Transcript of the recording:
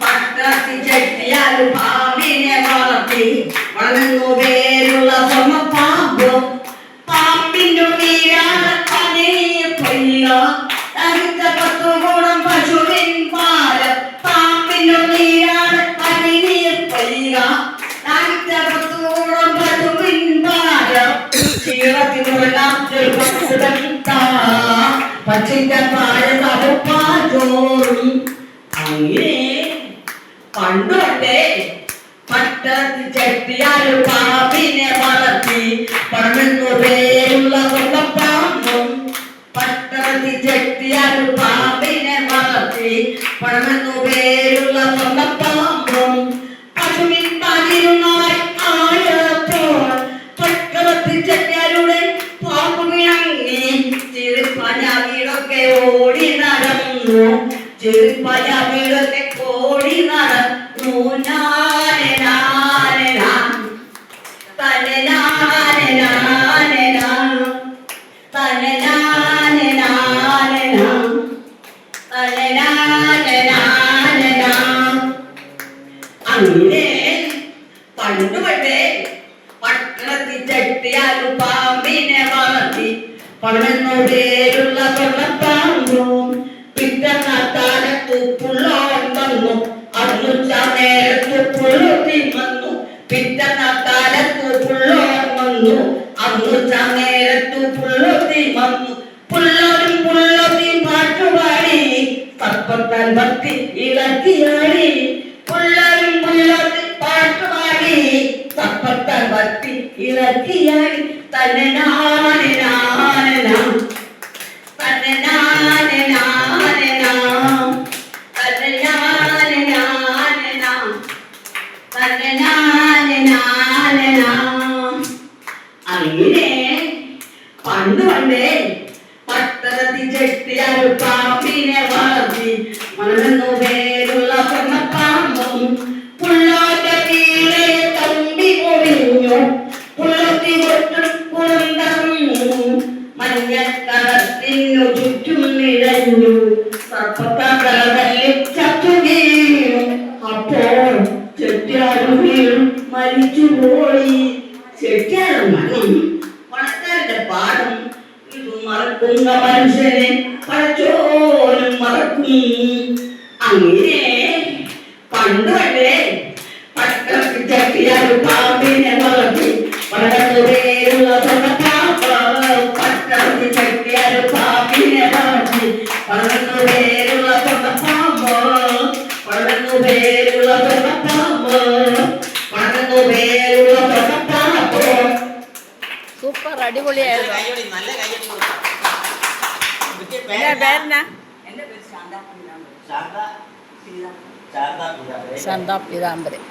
പട്ടത്തി ചെട്ടിയാൽ പാമ്പിനെ വളർത്തി വളർന്നു പേരുള്ള സ്വർണപ്പാമ്പ് പാമ്പിന്റെ പനിയെ പൊയ്യ തനിച്ച പത്തു ഗുണം പശുവിൻ പാൽ പാമ്പിന്റെ പനിയെ പൊയ്യ തനിച്ച പത്തു ഗുണം പശുവിൻ പാൽ ക്ഷീണത്തിനുള്ളാം പച്ചിന്റെ പായ തവപ്പാചോറും അങ്ങനെ പണ്ടുണ്ടേ പട്ടത്തി ചെട്ടിയാൽ പാമ്പിനെ വളർത്തി പണമെന്നു പേരുള്ള കൊണ്ടപ്പാമ്പും പട്ടത്തി ചെട്ടിയാൽ പാമ്പിനെ വളർത്തി പണമെന്നു പേരുള്ള കൊണ്ടപ്പാമ്പും പശുവിൻ പട്ടണത്തിൽ ചട്ടിയാൽ പാമ്പിനെ വളർത്തി പണമെന്നു പേരുള്ള ചമേരത്തു പുള്ളുത്തി വന്നു പിറ്റന്നാത്താലത്തു പുള്ളോൻ വന്നു. അന്നു ചങ്ങേരത്തു പുള്ളുത്തി വന്നു. പുള്ളോരും പുള്ളൊത്തി പാട്ടുപാടി. സർപ്പത്താൻ ഭക്തി ഇളക്കിയാടി പുള്ളരും പുള്ളൊത്തി പാട്ടുപാടി. സർപ്പത്താൻ ഭക്തി ഇളക്കിയാടി തന്നെ നാനെ ചെട്ടിയാൽ പാമ്പിനെ വളർത്തി വളർന്നു പേരുള്ള സ്വർണപ്പാമ്പും പുള്ളോന്റെ കീഴെ തമ്പി പൊടിഞ്ഞു പുള്ളത്തി കൊട്ടും പുറന്തറഞ്ഞു മഞ്ഞക്കടത്തിനു പേരെന്നാ എന്റെ പേര് ശാന്ത പീതാംബരൻ